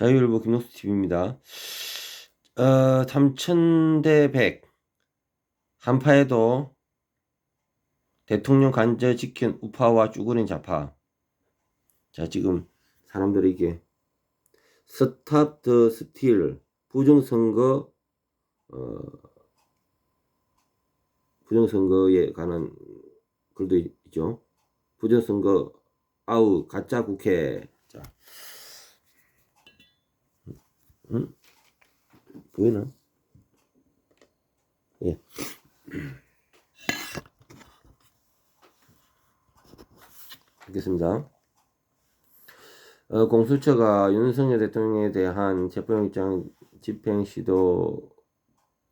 자유일보 김노수 TV입니다. 어, 3천대 100 한파에도 대통령 간저 지킨 우파와 쭈그린 좌파. 자, 지금 사람들이 이게 스탑 더 스틸 부정선거 어, 부정선거에 관한 글도 있죠. 부정선거 아우 가짜 국회. 자, 응? 보이나? 예. 알겠습니다. 어, 공수처가 윤석열 대통령에 대한 체포영장 집행 시도를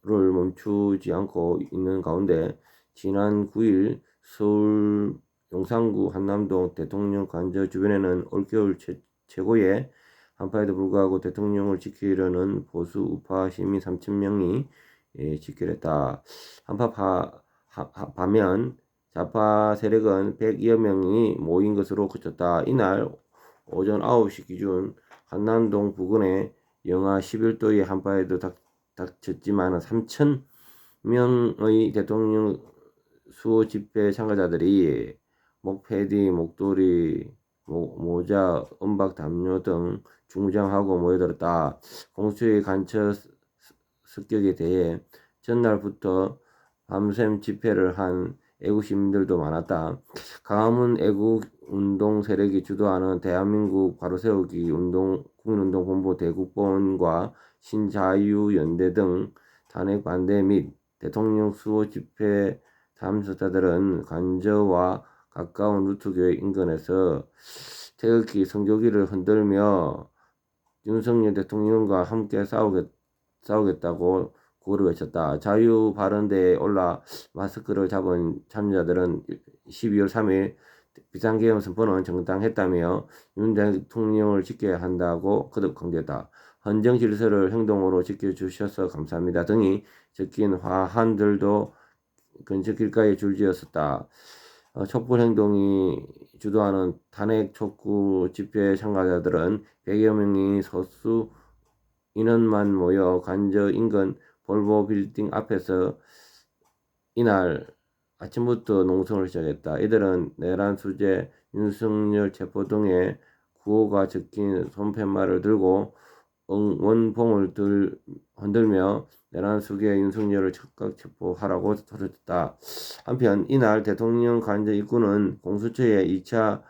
멈추지 않고 있는 가운데 지난 9일 서울 용산구 한남동 대통령 관저 주변에는 올겨울 최, 최고의 한파에도 불구하고 대통령을 지키려는 보수 우파 시민 3천 명이 예, 집결했다. 한파 파, 하, 하, 반면 좌파 세력은 100여 명이 모인 것으로 그쳤다. 이날 오전 9시 기준 한남동 부근에 영하 11도의 한파에도 닥, 닥쳤지만 3천 명의 대통령 수호 집회 참가자들이 목패디, 목도리, 모, 모자, 음박 담요 등 중무장하고 모여들었다. 공수의 간처 습격에 대해 전날부터 밤샘 집회를 한 애국 시민들도 많았다. 강화문 애국 운동 세력이 주도하는 대한민국 바로세우기 운동 국민운동본부 대국본과 신자유연대 등 탄핵 반대 및 대통령 수호 집회 참석자들은 관저와 가까운 루트교회 인근에서 태극기 성조기를 흔들며 윤석열 대통령과 함께 싸우겠, 싸우겠다고 구호를 외쳤다. 자유 발언대에 올라 마스크를 잡은 참여자들은 12월 3일 비상계엄 선포는 정당했다며 윤 대통령을 지켜야 한다고 거듭 강조했다. 헌정 질서를 행동으로 지켜주셔서 감사합니다 등이 적힌 화한들도 근처 길가에 줄지었었다. 어, 촛불 행동이 주도하는 탄핵 촉구 집회 참가자들은 100여 명이 소수 인원만 모여 관저 인근 볼보 빌딩 앞에서 이날 아침부터 농성을 시작했다. 이들은 내란 수재 윤석열 체포 등의 구호가 적힌 손팻말을 들고 원봉을 들, 흔들며 내란 수계 윤석열을 즉각 체포하라고 소리쳤다. 한편 이날 대통령 관저 입구는 공수처의 2차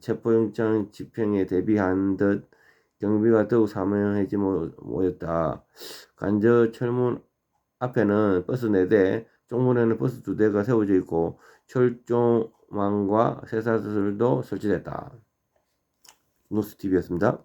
체포영장 집행에 대비한 듯 경비가 더욱 사명해지 모였다. 관저 철문 앞에는 버스 4대, 쪽문에는 버스 2대가 세워져 있고 철조망과 쇠사슬도 설치됐다. 노스TV였습니다.